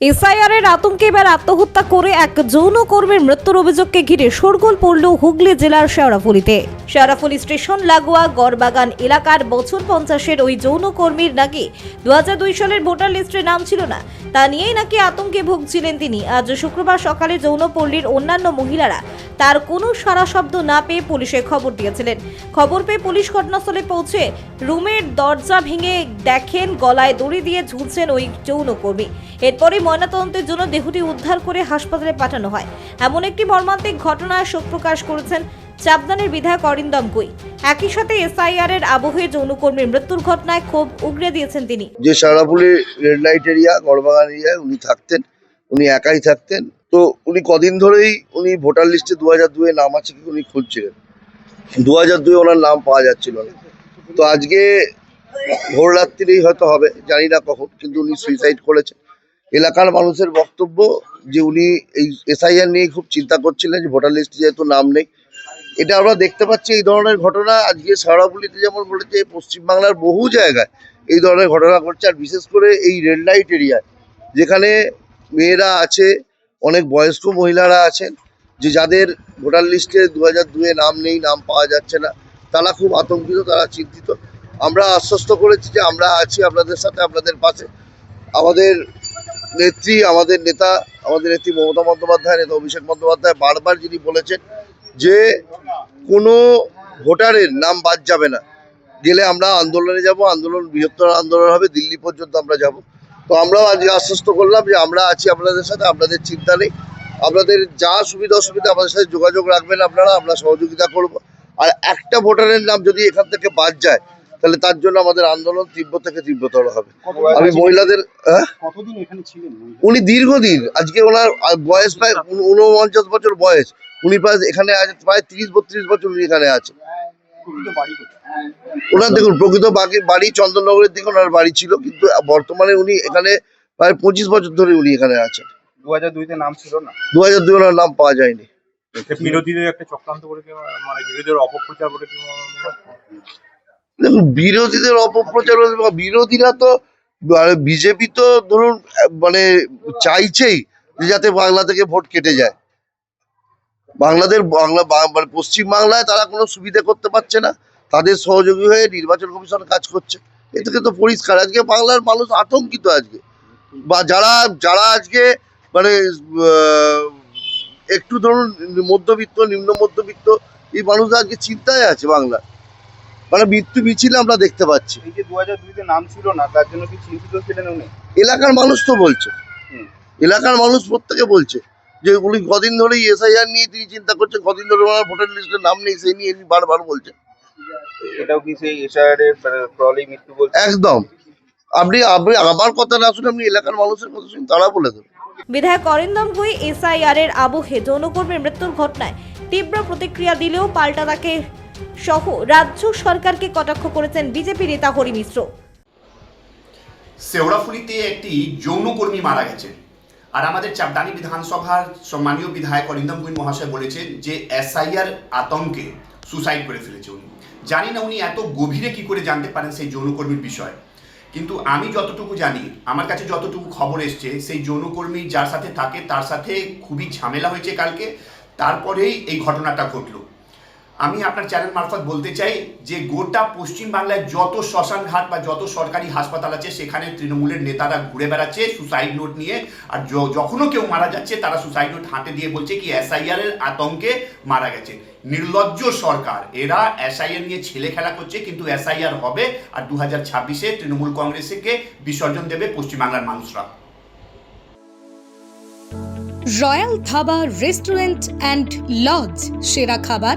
SIR এর আতঙ্কে এবার আত্মহত্যা করে এক যৌন কর্মীর মৃত্যুর অভিযোগকে ঘিরে শোরগোল পড়ল হুগলি জেলার শেওড়াফুলিতে। শেওড়াফুলি স্টেশন, লাগোয়া, গড়বাগান এলাকার বছর পঞ্চাশের ওই যৌন কর্মীর নাকি দু সালের ভোটার লিস্টে নাম ছিল না, তা নিয়েই নাকি আতঙ্কে ভুগছিলেন তিনি। আজ শুক্রবার সকালে যৌনপল্লীর অন্যান্য মহিলারা তার কোনো সারা শব্দ না পেয়ে পুলিশে খবর দিয়েছিলেন। খবর পেয়ে পুলিশ ঘটনাস্থলে পৌঁছে রুমের দরজা ভেঙে দেখেন, গলায় দড়ি দিয়ে ঝুলছেন ওই যৌনকর্মী এরপরে ময়নাতদন্তের জন্য দেহটি উদ্ধার করে হাসপাতালে পাঠানো হয়। এমন একটি মর্মান্তিক ঘটনায় শোক প্রকাশ করেছেন চাপদানের বিধায়ক অরিন্দম গুই। একই সাথে এসআইআর এর আবহে যৌনকর্মীর মৃত্যুর ঘটনায় ক্ষোভ উগরে দিয়েছেন তিনি। যে Sarapuli red light area, Garbagan এরিয়ায় উনি থাকতেন, উনি একাই থাকতেন। তো উনি কদিন ধরেই উনি ভোটার লিস্টে দু হাজার দুয়ে নাম আছে কি উনি খুঁজছিলেন দু হাজার দুয়ে ওনার নাম পাওয়া যাচ্ছিল না। তো আজকে ভোর রাত্রিরেই হয়তো হবে, জানি না কখন, কিন্তু উনি সুইসাইড করেছেন। এলাকার মানুষের বক্তব্য যে উনি এই এসআইআর নিয়ে খুব চিন্তা করছিলেন যে ভোটার লিস্টে যেহেতু নাম নেই। এটা আমরা দেখতে পাচ্ছি এই ধরনের ঘটনা আজকে সারাপুলিতে যেমন বলেছে পশ্চিমবাংলার বহু জায়গায় এই ধরনের ঘটনা ঘটছে। আর বিশেষ করে এই রেড লাইট এরিয়ায় যেখানে মেয়েরা আছে, অনেক বয়স্ক মহিলারা আছেন, যে যাদের ভোটার লিস্টে দু হাজার দুয়ে নাম নেই, নাম পাওয়া যাচ্ছে না, তারা খুব আতঙ্কিত, তারা চিন্তিত। আমরা আশ্বস্ত করেছি যে আমরা আছি আপনাদের সাথে, আপনাদের পাশে। আমাদের নেত্রী, আমাদের নেতা, আমাদের নেত্রী মমতা বন্দ্যোপাধ্যায়, নেতা অভিষেক বন্দ্যোপাধ্যায় বারবার যিনি বলেছেন যে কোনো ভোটারের নাম বাদ যাবে না। গেলে আমরা আন্দোলনে যাব, আন্দোলন বৃহত্তর আন্দোলন হবে, দিল্লি পর্যন্ত আমরা যাব। তো আমরাও আজকে আশ্বস্ত করলাম যে আমরা আছি আপনাদের সাথে, আপনাদের চিন্তা নেই। আপনাদের যা সুবিধা অসুবিধা আমাদের সাথে যোগাযোগ রাখবেন আপনারা, আমরা সহযোগিতা করব। আর একটা ভোটারের নাম যদি এখান থেকে বাদ যায় তাহলে তার জন্য আমাদের আন্দোলন তীব্র থেকে তীব্রতর হবে। আমি মহিলাদের হ্যাঁ? কতদিন এখানে ছিলেন উনি দীর্ঘদিন আজকে ওনার বয়স প্রায় উনপঞ্চাশ বছর বয়স। উনি প্রায় এখানে আছে প্রায় তিরিশ বত্রিশ বছর উনি এখানে আছে ওনার দেখুন প্রকৃত বাকি বাড়ি চন্দননগরের দিকে ওনার বাড়ি ছিল কিন্তু বর্তমানে উনি এখানে প্রায় পঁচিশ বছর ধরে উনি এখানে আছেন। দু হাজার দুইতে নাম ছিল না? দু হাজার দুই ওনার নাম পাওয়া যায়নি। বিরোধীদের একটা চক্রান্ত করে মানে বিরোধীদের অপপ্রচার করে? দেখুন, বিরোধীদের অপপ্রচার বিরোধীরা তো বিজেপি তো ধরুন মানে চাইছেই যাতে বাংলা থেকে ভোট কেটে যায়। বাংলাদেশ বাংলা মানে পশ্চিম বাংলায় তারা কোনো সুবিধা করতে পারছে না। তাদের সহযোগী হয়ে নির্বাচন কমিশন কাজ করছে। এ থেকে তো পরিষ্কার। আজকে বাংলার মানুষ আতঙ্কিত আজকে। বা যারা যারা আজকে মানে একটু ধরুন, মধ্যবিত্ত, নিম্ন মধ্যবিত্ত, এই মানুষরা আজকে চিন্তায় আছে বাংলা মানে মৃত্যু মিছিল আমরা দেখতে পাচ্ছি। এই যে দু হাজার দুইতে নাম ছিল না তার জন্য কি চিন্তিত ছিলেন উনি? এলাকার মানুষ তো বলছে। এলাকার মানুষ প্রত্যেকে বলছে যে উনি কদিন ধরেই এসআইআর নিয়ে তিনি চিন্তা করছেন কদিন ধরে ওনার ভোটার লিস্টের নাম নেই সেই নিয়ে বারবার বলছেন। এটাও কি সেই এশায়ার এর প্রলি মৃত্যু বলছে? একদম। আপনি আপনি আমার কথা না শুনে আপনি এলাকার মানুষের কথা শুনুন তারা বলে দেবেন বিধায়ক অরিন্দম গুই এসআইআর এর আবহে যৌনকর্মীর মৃত্যুর ঘটনায় তীব্র প্রতিক্রিয়া দিলেও পাল্টা তাকে সহ রাজ্য সরকারকে কটাক্ষ করেছেন বিজেপি নেতা হরি মিশ্র। শেওড়াফুলিতে একটি যৌনকর্মী মারা গেছে। আর আমাদের চাপদানি বিধানসভার সম্মানীয় বিধায়ক অরিন্দম গুইন মহাশয় বলেছেন যে এসআইআর আতঙ্কে সুসাইড করে ফেলেছে উনি। জানি না উনি এত গভীরে কি করে জানতে পারেন সেই যৌনকর্মীর বিষয়। কিন্তু আমি যতটুকু জানি, আমার কাছে যতটুকু খবর এসছে, সেই যৌনকর্মী যার সাথে থাকে তার সাথে খুবই ঝামেলা হয়েছে কালকে। তারপরেই এই ঘটনাটা ঘটলো। আমি আপনার চ্যানেল মারফত বলতে চাই যে গোটা পশ্চিম বাংলায় যত শ্মশান ঘাট বা যত সরকারি হাসপাতাল আছে, সেখানে তৃণমূলের নেতারা ঘুরে বেড়াচ্ছে সুসাইড নোট নিয়ে। আর যখনও কেউ মারা যাচ্ছে, তারা সুসাইড নোট হাতে দিয়ে বলছে কি এসআইআর এর আতঙ্কে মারা গেছে। নির্লজ্জ সরকার, এরা এসআইআর নিয়ে ছেলে খেলা করছে, কিন্তু এসআইআর হবে। আর দু হাজার ছাব্বিশে তৃণমূল কংগ্রেসকে বিসর্জন দেবে পশ্চিমবাংলার মানুষরা। Royal Dhaba Restaurant and Lodge, সেরা খাবার